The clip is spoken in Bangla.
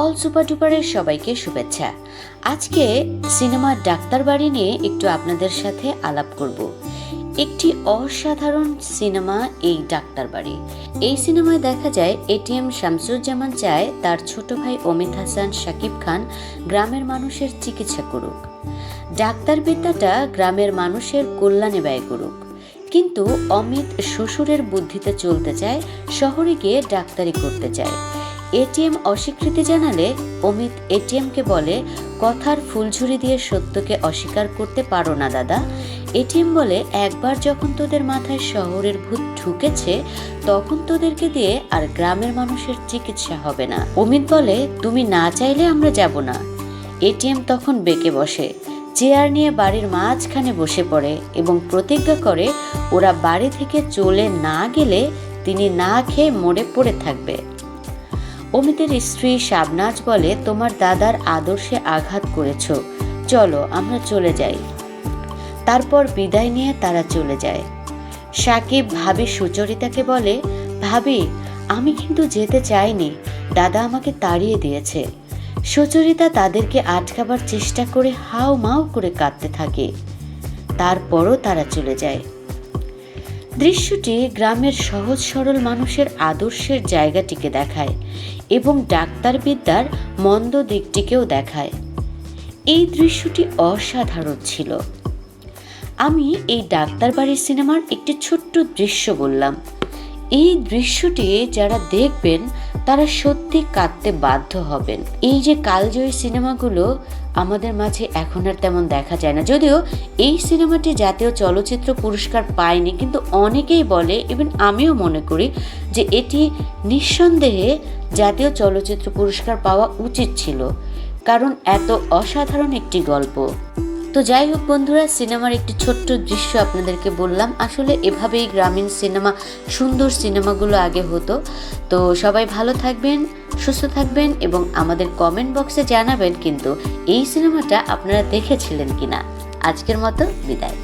অল সুপার ডুপারের সবাইকে শুভেচ্ছা। আজকে সিনেমা ডাক্তার বাড়ি নিয়ে একটু আপনাদের সাথে আলাপ করব। একটি অসাধারণ সিনেমা এই ডাক্তার বাড়ি এই সিনেমায় দেখা যায় এটিএম শামসুজ্জামান চায়, তার ছোট ভাই অমিত হাসান, শাকিব খান, গ্রামের মানুষের চিকিৎসা করুক। ডাক্তার বিদ্যাটা গ্রামের মানুষের কল্যাণে ব্যয় করুক। কিন্তু অমিত শ্বশুরের বুদ্ধিতে চলতে চায়, শহরে গিয়ে ডাক্তারি করতে চায়। এটিএম অস্বীকৃতি জানালে অমিত এটিএমকে বলে, কথার ফুলঝুরি দিয়ে সত্যকে অস্বীকার করতে পারো না, দাদা। এটিএম বলে, একবার যখন তোদের মাথায় শহরের ভূত ঢুকেছে, তখন তোদেরকে দিয়ে আর গ্রামের মানুষের চিকিৎসা হবে না। অমিত বলে, তুমি না চাইলে আমরা যাব না। এটিএম তখন বেঁকে বসে। চেয়ার নিয়ে বাড়ির মাঝখানে বসে পড়ে এবং প্রতিজ্ঞা করে, ওরা বাড়ি থেকে চলে না গেলে তিনি না খেয়ে মরে পড়ে থাকবে। অমিতের স্ত্রী শাবনাজ বলে, তোমার দাদার আদর্শে আঘাত করেছ। চলো, আমরা চলে যাই। তারপর বিদায় নিয়ে তারা চলে যায়। সাকিব ভাবি সুচরিতাকে বলে, ভাবি, আমি কিন্তু যেতে চাইনি। দাদা আমাকে তাড়িয়ে দিয়েছে। সুচরিতা তাদেরকে আটকাবার চেষ্টা করে হাও মাও করে কাঁদতে থাকে। তারপরও তারা চলে যায়। দৃশ্যটি গ্রামের সহজ সরল মানুষের আদর্শের জায়গাটিকে দেখায় এবং ডাক্তারবিদ্যার মন্দ দিকটিকেও দেখায়। এই দৃশ্যটি অসাধারণ ছিল। আমি এই ডাক্তার বাড়ির সিনেমার একটি ছোট্ট দৃশ্য বললাম। এই দৃশ্যটি যারা দেখবেন তারা সত্যি কাঁদতে বাধ্য হবেন। এই যে কালজয়ী সিনেমাগুলো আমাদের মাঝে এখন আর তেমন দেখা যায় না। যদিও এই সিনেমাটি জাতীয় চলচ্চিত্র পুরস্কার পায়নি, কিন্তু অনেকেই বলে ইভেন আমিও মনে করি, যে এটি নিঃসন্দেহে জাতীয় চলচ্চিত্র পুরস্কার পাওয়া উচিত ছিল। কারণ এত অসাধারণ একটি গল্প। তো যাই হোক বন্ধুরা, সিনেমার একটি ছোট্ট দৃশ্য আপনাদেরকে বললাম। আসলে এভাবেই গ্রামীণ সিনেমা, সুন্দর সিনেমাগুলো আগে হতো। তো সবাই ভালো থাকবেন, সুস্থ থাকবেন এবং আমাদের কমেন্ট বক্সে জানাবেন কিন্তু এই সিনেমাটা আপনারা দেখেছিলেন কিনা। আজকের মতো বিদায়।